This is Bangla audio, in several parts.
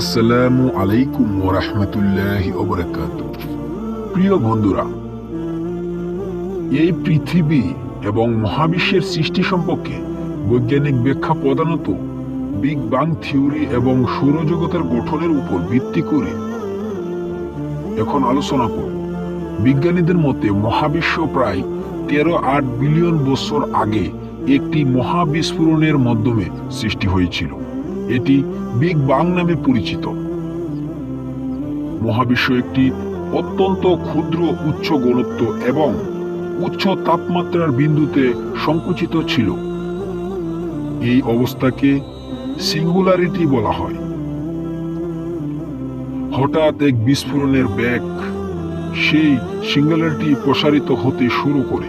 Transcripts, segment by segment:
আসসালামু আলাইকুম ওরহমতুল্লাহি ওবরাকাত প্রিয় বন্ধুরা, এই পৃথিবী এবং মহাবিশ্বের সৃষ্টি সম্পর্কে বৈজ্ঞানিক ব্যাখ্যা প্রধানত বিগ বাং থিওরি এবং সৌরজগতের গঠনের উপর ভিত্তি করে। এখন আলোচনা করব। বিজ্ঞানীদের মতে মহাবিশ্ব প্রায় তেরো আট বিলিয়ন বছর আগে একটি মহাবিস্ফোরণের মাধ্যমে সৃষ্টি হয়েছিল। এটি বিগ বাং নামে পরিচিত। মহাবিশ্ব একটি অত্যন্ত ক্ষুদ্র উচ্চ ঘনত্ব এবং উচ্চ তাপমাত্রার বিন্দুতে সংকুচিত ছিল। এই অবস্থাকে সিঙ্গুলারিটি বলা হয়। হঠাৎ এক বিস্ফোরণের ব্যাগ সেই সিঙ্গুলারিটি প্রসারিত হতে শুরু করে।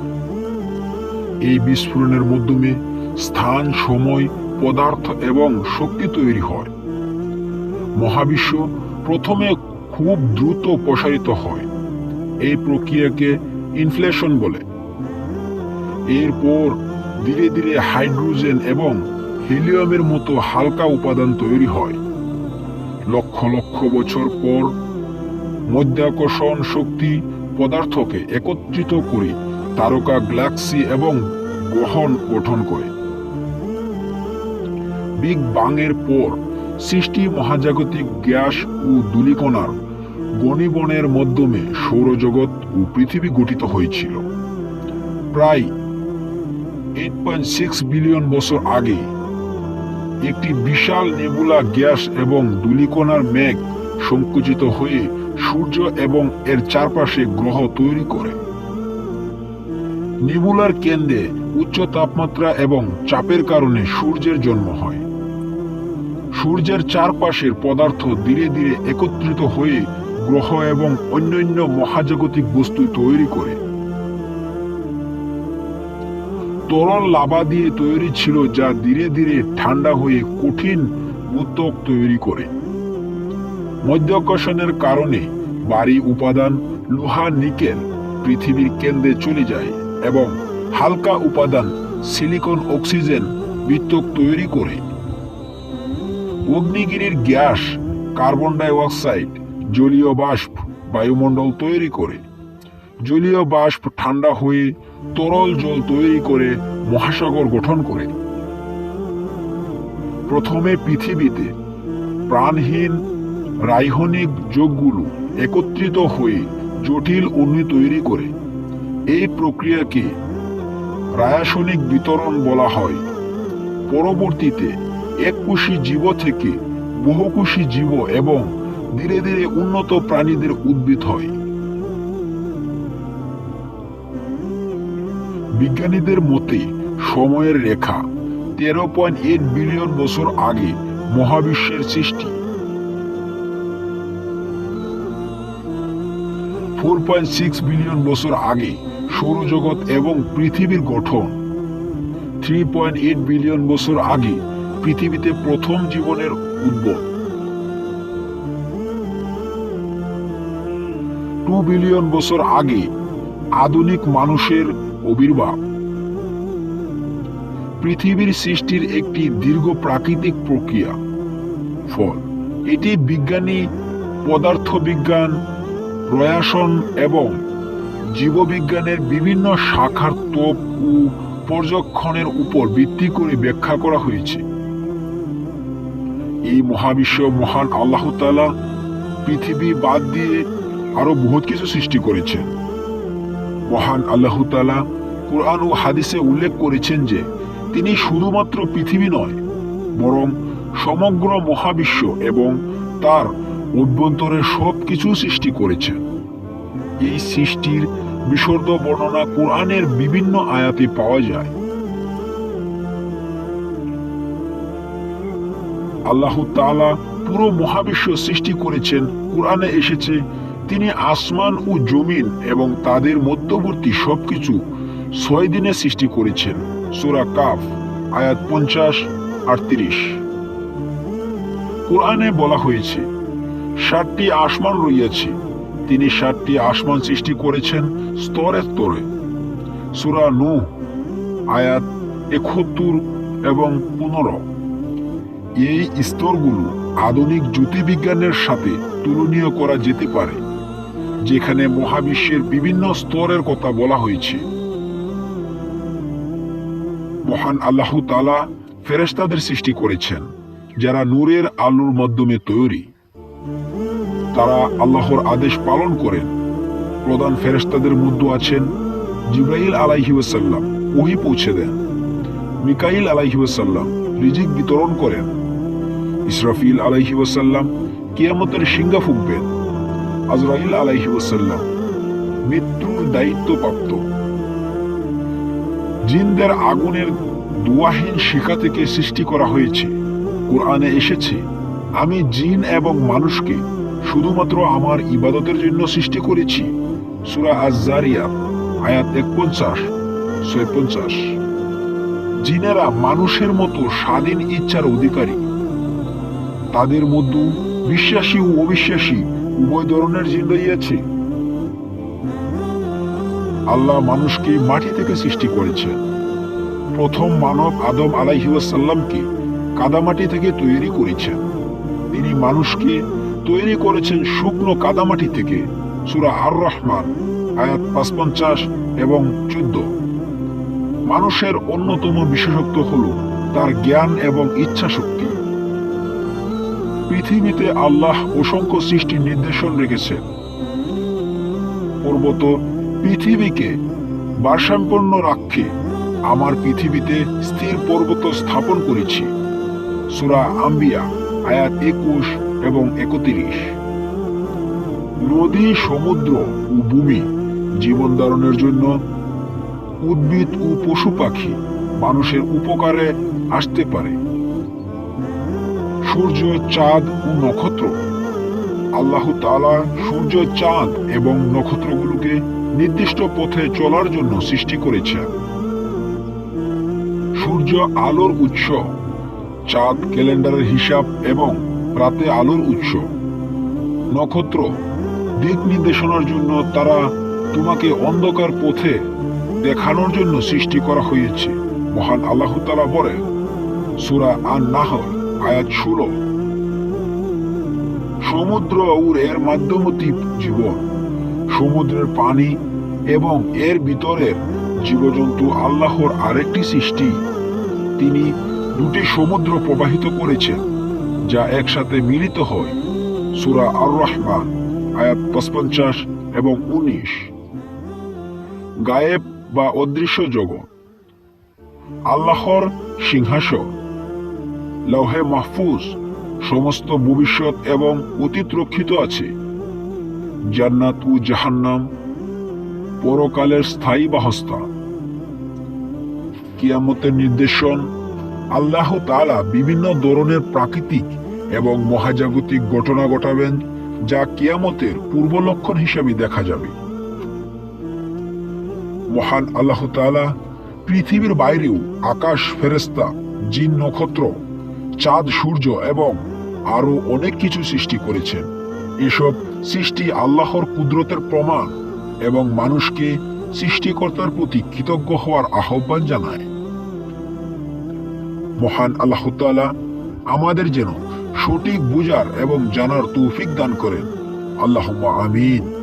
এই বিস্ফোরণের মাধ্যমে স্থান, সময় পদার্থ এবং শক্তি তৈরি হয়। মহাবিশ্ব প্রথমে খুব দ্রুত প্রসারিত হয়। এই প্রক্রিয়াকে ইনফ্লেশন বলে। এরপর ধীরে ধীরে হাইড্রোজেন এবং হিলিয়ামের মতো হালকা উপাদান তৈরি হয়। লক্ষ লক্ষ বছর পর মধ্যাকর্ষণ শক্তি পদার্থকে একত্রিত করে তারকা গ্যালাক্সি এবং গ্রহণ গঠন করে। বিগ বাংয়ের পর সৃষ্টি মহাজাগতিক গ্যাস ও ধূলিকণার গণিবনের মাধ্যমে সৌরজগৎ ও পৃথিবী গঠিত হয়েছিল। প্রায় এইট পয়েন্ট সিক্স বিলিয়ন বছর আগে একটি বিশাল নেবুলা গ্যাস এবং ধূলিকণার মেঘ সংকুচিত হয়ে সূর্য এবং এর চারপাশে গ্রহ তৈরি করে। নেবুলার কেন্দ্রে উচ্চ তাপমাত্রা এবং চাপের কারণে সূর্যের জন্ম হয়। সূর্যের চারপাশের পদার্থ ধীরে ধীরে একত্রিত হয়ে গ্রহ এবং অন্যান্য মহাজাগতিক বস্তু তৈরি করে। তরল লাভা দিয়ে তৈরি ছিল যা ধীরে ধীরে ঠান্ডা হয়ে কঠিন উত্তক তৈরি করে। মধ্যাকর্ষণের কারণে বাড়ি উপাদান, লোহা, নিকেল পৃথিবীর কেন্দ্রে চলে যায় এবং হালকা উপাদান, সিলিকন অক্সিজেন বিত্তক তৈরি করে। অগ্নিগিরির গ্যাস, কার্বন ডাই অক্সাইড জলীয় বাষ্প, বায়ুমণ্ডল তৈরি করে। জলীয় বাষ্প ঠান্ডা হয়ে তরল জল তৈরি করে মহাসাগর গঠন করে। প্রথমে পৃথিবীতে প্রাণহীন রাইহনিক যোগগুলো একত্রিত হয়ে জটিল অগ্নি তৈরি করে। এই প্রক্রিয়াকে রাসায়নিক বিতরণ বলা হয়। পরবর্তীতে এককোষী জীব থেকে বহুকোষী জীব এবং ধীরে ধীরে উন্নত প্রাণীদের উদ্ভিদ হয়। বিজ্ঞানীদের মতে, সময়ের রেখা তেরো পয়েন্ট এইট বিলিয়ন বছর আগে মহাবিশ্বের সৃষ্টি। ফোর পয়েন্ট সিক্স বিলিয়ন বছর আগে সৌরজগৎ এবং পৃথিবীর গঠন। থ্রি পয়েন্ট এইট বিলিয়ন বছর আগে পৃথিবীতে প্রথম জীবনের উদ্ভব। টু বিলিয়ন বছর আগে আধুনিক মানুষের আবির্ভাব। পৃথিবীর সৃষ্টির একটি দীর্ঘ প্রাকৃতিক প্রক্রিয়া। ফল। এটি বিজ্ঞানী, পদার্থবিজ্ঞান রয়াসন এবং জীববিজ্ঞানের বিভিন্ন শাখার তোপ ও পর্যক্ষণের উপর ভিত্তি করে ব্যাখ্যা করা হয়েছে। এই মহাবিশ্ব, মহান আল্লাহ তালা পৃথিবী বাদ দিয়ে আরও বহুত কিছু সৃষ্টি করেছেন মহান আল্লাহ তালা কোরআন ও হাদিসে উল্লেখ করেছেন যে, তিনি শুধুমাত্র পৃথিবী নয়, বরং সমগ্র মহাবিশ্ব এবং তার অভ্যন্তরের সব কিছু সৃষ্টি করেছেন এই সৃষ্টির বিশদ বর্ণনা কোরআনের বিভিন্ন আয়াতে পাওয়া যায়। আল্লাহ তাআলা পুরো মহাবিশ্ব সৃষ্টি করেছেন। কোরআনে এসেছে, তিনি আসমান ও জমিন এবং তাদের মধ্যবর্তী সবকিছু ছয় দিনে সৃষ্টি করেছেন। সুরা কাফ, আয়াত পঞ্চাশ, আটত্রিশ। কোরআনে বলা হয়েছে ষাটটি আসমান রইয়াছে। তিনি ষাটটি আসমান সৃষ্টি করেছেন স্তরে স্তরে। সুরা নু আয়াত একাত্তর এবং পনেরো। এই স্তরগুলো আধুনিক জ্যোতির্বিজ্ঞানের সাথে তুলনীয় করা যেতে পারে, যেখানে মহাবিশ্বের বিভিন্ন স্তরের কথা বলা হয়েছে। মহান আল্লাহ তালা ফেরেশতাদের সৃষ্টি করেছেন, যারা নূরের আলোর মাধ্যমে তৈরি। তারা আল্লাহর আদেশ পালন করেন। প্রধান ফেরেশতাদের মধ্যে আছেন জিব্রাইল আলাইহি ওয়াসাল্লাম, ওহি পৌঁছে দেন। মিকাইল আলাইহি ওয়াসাল্লাম রিজিক বিতরণ করেন। ইসরাফিল আলাইহি ওয়াসাল্লাম কিয়ামতের সিংহা ফুঁকবেন আজরাইল আলাইহি ওয়াসাল্লাম মৃত্যুর দায়িত্বপ্রাপ্ত। জিনদের আগুনের দুয়াহীন শিখা থেকে সৃষ্টি করা হয়েছে। কোরআনে এসেছে, আমি জিন এবং মানুষকে শুধুমাত্র আমার ইবাদতের জন্য সৃষ্টি করেছি। সুরা আজারিয়া আয়াত এক পঞ্চাশ ছয় পঞ্চাশ জিনেরা মানুষের মতো স্বাধীন ইচ্ছার অধিকারী। তাদের মধ্যে বিশ্বাসী ও অবিশ্বাসী উভয় ধরনের জিন রইয়াছে আল্লাহ মানুষকে মাটি থেকে সৃষ্টি করেছেন। প্রথম মানব আদম আলাইহিসাল্লামকে কাদামাটি থেকে তৈরি করেছেন। তিনি মানুষকে তৈরি করেছেন শুকনো কাদামাটি থেকে। সুরা আর রহমান আয়াত পাঁচ পঞ্চাশ এবং চোদ্দ। মানুষের অন্যতম বিশেষত্ব হল তার জ্ঞান এবং ইচ্ছা শক্তি পৃথিবীতে আল্লাহ অসংখ্য সৃষ্টির নির্দেশন রেখেছেন। পর্বত পৃথিবীকে ভারসাম্পন্ন রাখতে আমার পৃথিবীতে স্থির পর্বত স্থাপন করেছি। সুরা আম্বিয়া, আয়াত একুশ এবং একত্রিশ। নদী, সমুদ্র ও ভূমি জীবন ধারণের জন্য উদ্ভিদ ও পশু পাখি মানুষের উপকারে আসতে পারে। সূর্য চাঁদ ও নক্ষত্র। আল্লাহ তাআলা সূর্য চাঁদ এবং নক্ষত্রগুলোকে নির্দিষ্ট পথে চলার জন্য সৃষ্টি করেছেন। সূর্য আলোর উৎস, চাঁদ ক্যালেন্ডারের হিসাব এবং রাতে আলোর উৎস। নক্ষত্র, দিক নির্দেশনার জন্য তারা তোমাকে অন্ধকার পথে দেখানোর জন্য সৃষ্টি করা হয়েছে, মহান আল্লাহ তালা বলে সুরা আন নাহল আয়াত ষোলো। সমুদ্র উর এর মাধ্যমতি জীবন, সমুদ্রের পানি এবং এর ভিতরের জীবজন্তু আল্লাহর আরেকটি সৃষ্টি। তিনি দুটি সমুদ্র প্রবাহিত করেছেন, যা একসাথে মিলিত হয়। সুরা আর রহমান আয়াত পঁচপঞ্চাশ এবং উনিশ। গায়েব বা অদৃশ্য জগৎ, আল্লাহর সিংহাসন। লৌহে মাহফুজ, সমস্ত ভবিষ্যৎ এবং অতীত রক্ষিত আছে। জান্নাত ও জাহান্নাম পরকালের স্থায়ী বাহস্থান কিয়ামতের নির্দেশন আল্লাহ তাআলা বিভিন্ন ধরনের প্রাকৃতিক এবং মহাজাগতিক ঘটনা ঘটাবেন যা কিয়ামতের পূর্ব লক্ষণ হিসাবে দেখা যাবে। মহান আল্লাহ তাআলা পৃথিবীর বাইরেও আকাশ ফেরেস্তা জিন নক্ষত্র চাঁদ, সূর্য এবং আরও অনেক কিছু সৃষ্টি করেছেন। এসব সৃষ্টি আল্লাহর কুদরতের প্রমাণ এবং মানুষকে সৃষ্টিকর্তার প্রতি কৃতজ্ঞ হওয়ার আহ্বান জানায়। মহান আল্লাহ আমাদের যেন সঠিক বুঝার এবং জানার তৌফিক দান করেন। আল্লাহ আমিন।